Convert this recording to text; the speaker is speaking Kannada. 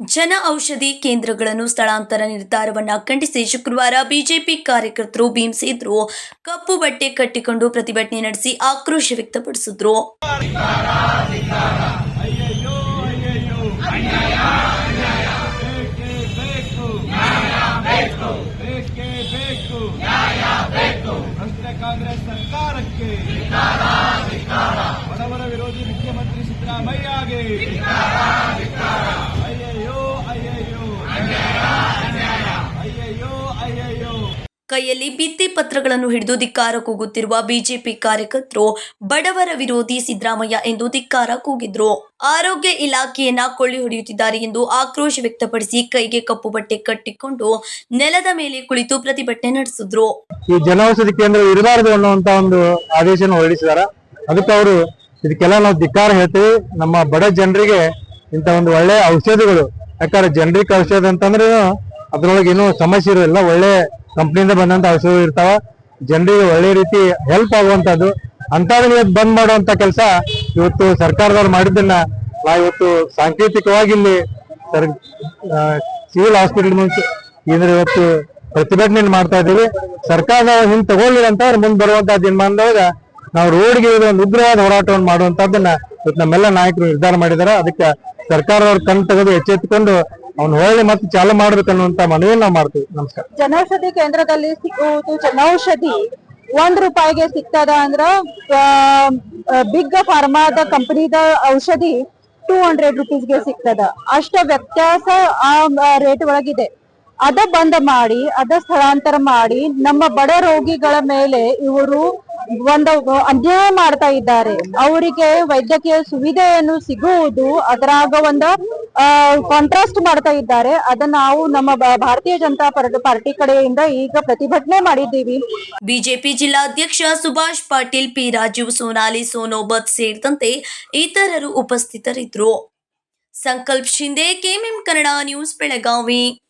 ಜನ ಔಷಧಿ ಕೇಂದ್ರಗಳನ್ನು ಸ್ಥಳಾಂತರ ನಿರ್ಧಾರವನ್ನು ಖಂಡಿಸಿ ಶುಕ್ರವಾರ ಬಿಜೆಪಿ ಕಾರ್ಯಕರ್ತರು ಭೀಮಿಸಿದ್ರು ಕಪ್ಪು ಬಟ್ಟೆ ಕಟ್ಟಿಕೊಂಡು ಪ್ರತಿಭಟನೆ ನಡೆಸಿ ಆಕ್ರೋಶ ವ್ಯಕ್ತಪಡಿಸಿದ್ರು ಕಾಂಗ್ರೆಸ್ ಸರ್ಕಾರಕ್ಕೆ ಬಡವರ ವಿರೋಧಿ ಮುಖ್ಯಮಂತ್ರಿ ಸಿದ್ದರಾಮಯ್ಯಗೆ ಕೈಯಲ್ಲಿ ಭಿತ್ತಿ ಪತ್ರಗಳನ್ನು ಹಿಡಿದು ಧಿಕ್ಕಾರ ಕೂಗುತ್ತಿರುವ ಬಿಜೆಪಿ ಕಾರ್ಯಕರ್ತರು ಬಡವರ ವಿರೋಧಿ ಸಿದ್ದರಾಮಯ್ಯ ಎಂದು ಧಿಕ್ಕಾರ ಕೂಗಿದ್ರು. ಆರೋಗ್ಯ ಇಲಾಖೆಯನ್ನ ಕೊಳ್ಳಿ ಹೊಡೆಯುತ್ತಿದ್ದಾರೆ ಎಂದು ಆಕ್ರೋಶ ವ್ಯಕ್ತಪಡಿಸಿ ಕೈಗೆ ಕಪ್ಪು ಬಟ್ಟೆ ಕಟ್ಟಿಕೊಂಡು ನೆಲದ ಮೇಲೆ ಕುಳಿತು ಪ್ರತಿಭಟನೆ ನಡೆಸಿದ್ರು. ಈ ಜನೌಷಧಿ ಕೇಂದ್ರ ಇರಬಾರದು ಅನ್ನುವಂತ ಒಂದು ಆದೇಶನ ಹೊರಡಿಸಿದಾರ. ಅದಕ್ಕೆ ಅವರು ಇದಕ್ಕೆಲ್ಲ ನಾವು ಧಿಕ್ಕಾರ ಹೇಳ್ತೀವಿ. ನಮ್ಮ ಬಡ ಜನರಿಗೆ ಇಂತ ಒಂದು ಒಳ್ಳೆ ಔಷಧಿಗಳು, ಯಾಕಂದ್ರೆ ಜನರಿಕ್ ಔಷಧ ಅಂತಂದ್ರೆ ಅದ್ರೊಳಗೆ ಏನು ಸಮಸ್ಯೆ ಇರೋದಿಲ್ಲ. ಒಳ್ಳೆ ಕಂಪ್ನಿಯಿಂದ ಬಂದಂತ ಔಷಧಿ ಇರ್ತಾವ. ಜನರಿಗೆ ಒಳ್ಳೆ ರೀತಿ ಹೆಲ್ಪ್ ಆಗುವಂತದ್ದು. ಅಂತವ್ರಿಗೆ ಇವತ್ತು ಬಂದ್ ಮಾಡುವಂತ ಕೆಲಸ ಇವತ್ತು ಸರ್ಕಾರದವ್ರು ಮಾಡಿದ್ದನ್ನ ನಾವು ಇವತ್ತು ಸಾಂಕೇತಿಕವಾಗಿ ಇಲ್ಲಿ ಸರ್ ಸಿವಿಲ್ ಹಾಸ್ಪಿಟಲ್ ಮುಂಚೆ ಏನಾದ್ರೆ ಇವತ್ತು ಪ್ರತಿಭಟನೆ ಮಾಡ್ತಾ ಇದ್ದೀವಿ. ಸರ್ಕಾರ ಹಿಂಗ್ ತಗೊಳ್ಳಿ ಅಂತ ಮುಂದೆ ಬರುವಂತ ದಿನಮಾನದೊಳಗ ನಾವು ರೋಡ್ಗೆ ಒಂದು ಉಗ್ರವಾದ ಹೋರಾಟವನ್ನು ಮಾಡುವಂತದ್ದನ್ನ ಇವತ್ತು ನಮ್ಮೆಲ್ಲ ನಾಯಕರು ನಿರ್ಧಾರ ಮಾಡಿದಾರೆ. ಅದಕ್ಕೆ ಸರ್ಕಾರದವ್ರು ಕಣ್ ತೆಗೆದು ಎಚ್ಚೆತ್ತುಕೊಂಡು ಅವ್ನ ಹೇಳಿ ಮತ್ತೆ ಚಾಲು ಮಾಡ್ಬೇಕು ಅನ್ನುವಂತ ಮನವಿಯನ್ನು ನಾವು ಮಾಡ್ತೀವಿ. ನಮಸ್ಕಾರ. ಜನೌಷಧಿ ಕೇಂದ್ರದಲ್ಲಿ ಸಿಗುವುದು ಜನೌಷಧಿ ಒಂದ್ ರೂಪಾಯಿಗೆ ಸಿಗ್ತದ ಅಂದ್ರ ಬಿಗ್ ಫಾರ್ಮಾದ ಕಂಪನಿದ ಔಷಧಿ ಟೂ ಹಂಡ್ರೆಡ್ ರುಪೀಸ್ಗೆ ಸಿಗ್ತದ. ಅಷ್ಟ ವ್ಯತ್ಯಾಸ ಆ ರೇಟ್ ಒಳಗಿದೆ. ಅದ ಬಂದ್ ಮಾಡಿ, ಅದ ಸ್ಥಳಾಂತರ ಮಾಡಿ, ನಮ್ಮ ಬಡ ರೋಗಿಗಳ ಮೇಲೆ ಇವರು ಒಂದು ಅನ್ಯಾಯ ಮಾಡ್ತಾ ಇದ್ದಾರೆ. ಅವರಿಗೆ ವೈದ್ಯಕೀಯ ಸುವಿಧೆಯನ್ನು ಸಿಗುವುದು ಅದರಾಗ ಒಂದು ಕಾಂಟ್ರಾಸ್ಟ್ ಮಾಡ್ತಾ ಇದ್ದಾರೆ. ಅದನ್ನ ನಾವು ನಮ್ಮ ಭಾರತೀಯ ಜನತಾ ಪರ- ಪಾರ್ಟಿ ಕಡೆಯಿಂದ ಈಗ ಪ್ರತಿಭಟನೆ ಮಾಡಿದ್ದೀವಿ. ಬಿಜೆಪಿ ಜಿಲ್ಲಾಧ್ಯಕ್ಷ ಸುಭಾಷ್ ಪಾಟೀಲ್, ಪಿ ರಾಜೀವ್ ಸೋನಾಲಿ, ಸೋನೋಬತ್ ಸೇರಿದಂತೆ ಇತರರು ಉಪಸ್ಥಿತರಿದ್ದರು. Sankalp Shinde KMM Kannada news, Belagavi.